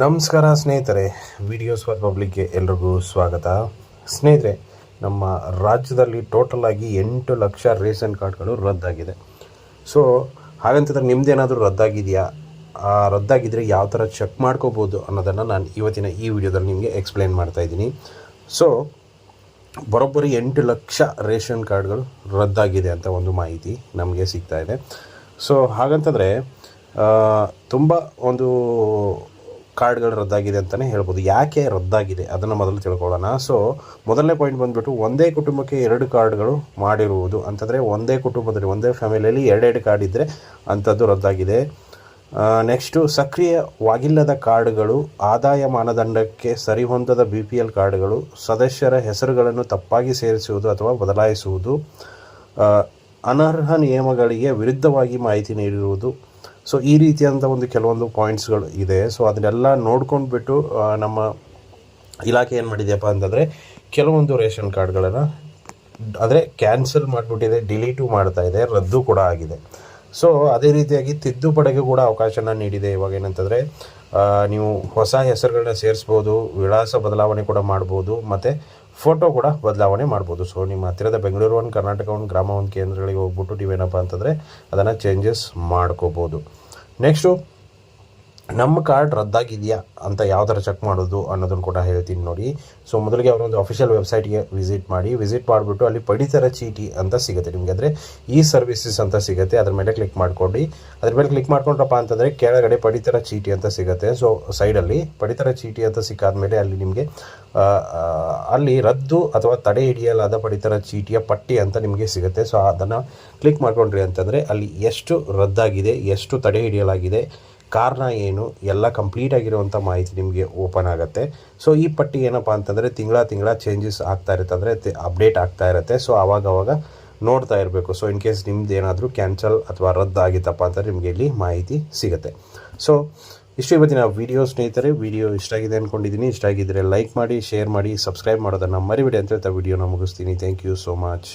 ನಮಸ್ಕಾರ ಸ್ನೇಹಿತರೆ videos for ಪಬ್ಲಿಕ್ಗೆ ಎಲ್ರಿಗೂ ಸ್ವಾಗತ. ಸ್ನೇಹಿತರೆ, ನಮ್ಮ ರಾಜ್ಯದಲ್ಲಿ ಟೋಟಲ್ ಆಗಿ ಎಂಟು ಲಕ್ಷ ರೇಷನ್ ಕಾರ್ಡ್ಗಳು ರದ್ದಾಗಿದೆ. ಸೊ ಹಾಗಂತಂದ್ರೆ ನಿಮ್ಮದೇನಾದರೂ ರದ್ದಾಗಿದೆಯಾ? ರದ್ದಾಗಿದ್ದರೆ ಯಾವ ಥರ ಚೆಕ್ ಮಾಡ್ಕೋಬೋದು ಅನ್ನೋದನ್ನು ನಾನು ಇವತ್ತಿನ ಈ ವಿಡಿಯೋದಲ್ಲಿ ನಿಮಗೆ ಎಕ್ಸ್ಪ್ಲೇನ್ ಮಾಡ್ತಾ ಇದ್ದೀನಿ. ಸೊ ಬರೋಬ್ಬರಿ ಎಂಟು ಲಕ್ಷ ರೇಷನ್ ಕಾರ್ಡ್ಗಳು ರದ್ದಾಗಿದೆ ಅಂತ ಒಂದು ಮಾಹಿತಿ ನಮಗೆ ಸಿಗ್ತಾ ಇದೆ. ಸೊ ಹಾಗಂತಂದರೆ ತುಂಬ ಒಂದು ಕಾರ್ಡ್ಗಳು ರದ್ದಾಗಿದೆ ಅಂತಲೇ ಹೇಳ್ಬೋದು. ಯಾಕೆ ರದ್ದಾಗಿದೆ? ಅದನ್ನು ಮೊದಲು ತಿಳ್ಕೊಳ್ಳೋಣ. ಸೊ ಮೊದಲನೇ ಪಾಯಿಂಟ್ ಬಂದುಬಿಟ್ಟು ಒಂದೇ ಕುಟುಂಬಕ್ಕೆ ಎರಡು ಕಾರ್ಡ್ಗಳು ಮಾಡಿರುವುದು. ಅಂತಂದರೆ ಒಂದೇ ಕುಟುಂಬದಲ್ಲಿ, ಒಂದೇ ಫ್ಯಾಮಿಲಿಯಲ್ಲಿ ಎರಡೆರಡು ಕಾರ್ಡ್ ಇದ್ದರೆ ಅಂಥದ್ದು ರದ್ದಾಗಿದೆ. ನೆಕ್ಸ್ಟು ಸಕ್ರಿಯವಾಗಿಲ್ಲದ ಕಾರ್ಡ್ಗಳು, ಆದಾಯ ಮಾನದಂಡಕ್ಕೆ ಸರಿಹೊಂದದ ಬಿ ಪಿ ಎಲ್ ಕಾರ್ಡ್ಗಳು, ಸದಸ್ಯರ ಹೆಸರುಗಳನ್ನು ತಪ್ಪಾಗಿ ಸೇರಿಸುವುದು ಅಥವಾ ಬದಲಾಯಿಸುವುದು ಅನರ್ಹ ನಿಯಮಗಳಿಗೆ ವಿರುದ್ಧವಾಗಿ ಮಾಹಿತಿ ನೀಡಿರುವುದು ಸೊ ಈ ರೀತಿಯಾದಂಥ ಒಂದು ಕೆಲವೊಂದು ಪಾಯಿಂಟ್ಸ್ಗಳು ಇದೆ. ಸೊ ಅದನ್ನೆಲ್ಲ ನೋಡ್ಕೊಂಡು ಬಿಟ್ಟು ನಮ್ಮ ಇಲಾಖೆ ಏನು ಮಾಡಿದೆಯಪ್ಪ ಅಂತಂದರೆ, ಕೆಲವೊಂದು ರೇಷನ್ ಕಾರ್ಡ್ಗಳನ್ನು ಅಂದರೆ ಕ್ಯಾನ್ಸಲ್ ಮಾಡಿಬಿಟ್ಟಿದೆ ಡಿಲೀಟು ಮಾಡ್ತಾ ಇದೆ, ರದ್ದು ಕೂಡ ಆಗಿದೆ. ಸೊ ಅದೇ ರೀತಿಯಾಗಿ ತಿದ್ದುಪಡೆಗೆ ಕೂಡ ಅವಕಾಶನ ನೀಡಿದೆ ಇವಾಗ ಏನಂತಂದರೆ ನೀವು ಹೊಸ ಹೆಸರುಗಳನ್ನ ಸೇರಿಸ್ಬೋದು, ವಿಳಾಸ ಬದಲಾವಣೆ ಕೂಡ ಮಾಡ್ಬೋದು, ಮತ್ತು ಫೋಟೋ ಕೂಡ ಬದಲಾವಣೆ ಮಾಡ್ಬೋದು. ಸೊ ನಿಮ್ಮ ಹತ್ತಿರದ ಬೆಂಗಳೂರು ಒಂದು ಕರ್ನಾಟಕ ಒಂದು ಗ್ರಾಮ ಒಂದು ಕೇಂದ್ರಗಳಿಗೆ ಹೋಗ್ಬಿಟ್ಟು ನೀವೇನಪ್ಪ ಅಂತಂದರೆ ಅದನ್ನು ಚೇಂಜಸ್ ಮಾಡ್ಕೋಬೋದು. ನೆಕ್ಸ್ಟು ನಮ್ಮ ಕಾರ್ಡ್ ರದ್ದಾಗಿದೆಯಾ ಅಂತ ಯಾವ ಥರ ಚೆಕ್ ಮಾಡೋದು ಅನ್ನೋದನ್ನು ಕೂಡ ಹೇಳ್ತೀನಿ ನೋಡಿ. ಸೊ ಮೊದಲಿಗೆ ಅವರೊಂದು ಅಫಿಷಿಯಲ್ ವೆಬ್ಸೈಟ್ಗೆ ವಿಸಿಟ್ ಮಾಡಿ. ವಿಸಿಟ್ ಮಾಡಿಬಿಟ್ಟು ಅಲ್ಲಿ ಪಡಿತರ ಚೀಟಿ ಅಂತ ಸಿಗುತ್ತೆ. ನಿಮಗೆ ಅಂದರೆ ಈ ಸರ್ವಿಸಸ್ ಅಂತ ಸಿಗುತ್ತೆ. ಅದ್ರ ಮೇಲೆ ಕ್ಲಿಕ್ ಮಾಡ್ಕೊಂಡು. ಅದ್ರ ಮೇಲೆ ಕ್ಲಿಕ್ ಮಾಡ್ಕೊಂಡ್ರಪ್ಪ ಅಂತಂದರೆ ಕೆಳಗಡೆ ಪಡಿತರ ಚೀಟಿ ಅಂತ ಸಿಗುತ್ತೆ. ಸೊ ಸೈಡಲ್ಲಿ ಪಡಿತರ ಚೀಟಿ ಅಂತ ಸಿಕ್ಕಾದ್ಮೇಲೆ ಅಲ್ಲಿ ನಿಮಗೆ ಅಲ್ಲಿ ರದ್ದು ಅಥವಾ ತಡೆ ಹಿಡಿಯಲಾದ ಪಡಿತರ ಚೀಟಿಯ ಪಟ್ಟಿ ಅಂತ ನಿಮಗೆ ಸಿಗುತ್ತೆ. ಸೊ ಅದನ್ನು ಕ್ಲಿಕ್ ಮಾಡ್ಕೊಂಡ್ರಿ ಅಂತಂದರೆ ಅಲ್ಲಿ ಎಷ್ಟು ರದ್ದಾಗಿದೆ, ಎಷ್ಟು ತಡೆ ಹಿಡಿಯಲಾಗಿದೆ ಕಾರಣ ಏನು, ಎಲ್ಲ ಕಂಪ್ಲೀಟ್ ಆಗಿರುವಂಥ ಮಾಹಿತಿ ನಿಮಗೆ ಓಪನ್ ಆಗುತ್ತೆ. ಸೊ ಈ ಪಟ್ಟಿ ಏನಪ್ಪ ಅಂತಂದರೆ ತಿಂಗಳ ತಿಂಗಳ ಚೇಂಜಸ್ ಆಗ್ತಾ ಇರುತ್ತೆ ಅಂದರೆ ಅಪ್ಡೇಟ್ ಆಗ್ತಾ ಇರುತ್ತೆ. ಸೊ ಆವಾಗ ಅವಾಗ ನೋಡ್ತಾ ಇರಬೇಕು. ಸೊ ಇನ್ ಕೇಸ್ ನಿಮ್ದು ಏನಾದರೂ ಕ್ಯಾನ್ಸಲ್ ಅಥವಾ ರದ್ದಾಗಿತ್ತಪ್ಪ ಅಂತಂದರೆ ನಿಮಗೆ ಇಲ್ಲಿ ಮಾಹಿತಿ ಸಿಗುತ್ತೆ. ಸೊ ಇಷ್ಟು ಇವತ್ತಿನ ವಿಡಿಯೋ ಸ್ನೇಹಿತರೆ. ವಿಡಿಯೋ ಇಷ್ಟ ಆಗಿದೆ ಅಂದ್ಕೊಂಡಿದ್ದೀನಿ ಇಷ್ಟ ಆಗಿದ್ದರೆ ಲೈಕ್ ಮಾಡಿ ಶೇರ್ ಮಾಡಿ ಸಬ್ಸ್ಕ್ರೈಬ್ ಮಾಡೋದನ್ನು ಮರಿಬೇಡಿ ಅಂತ ಹೇಳ್ತಾ ವಿಡಿಯೋನ ಮುಗಿಸ್ತೀನಿ. Thank you so much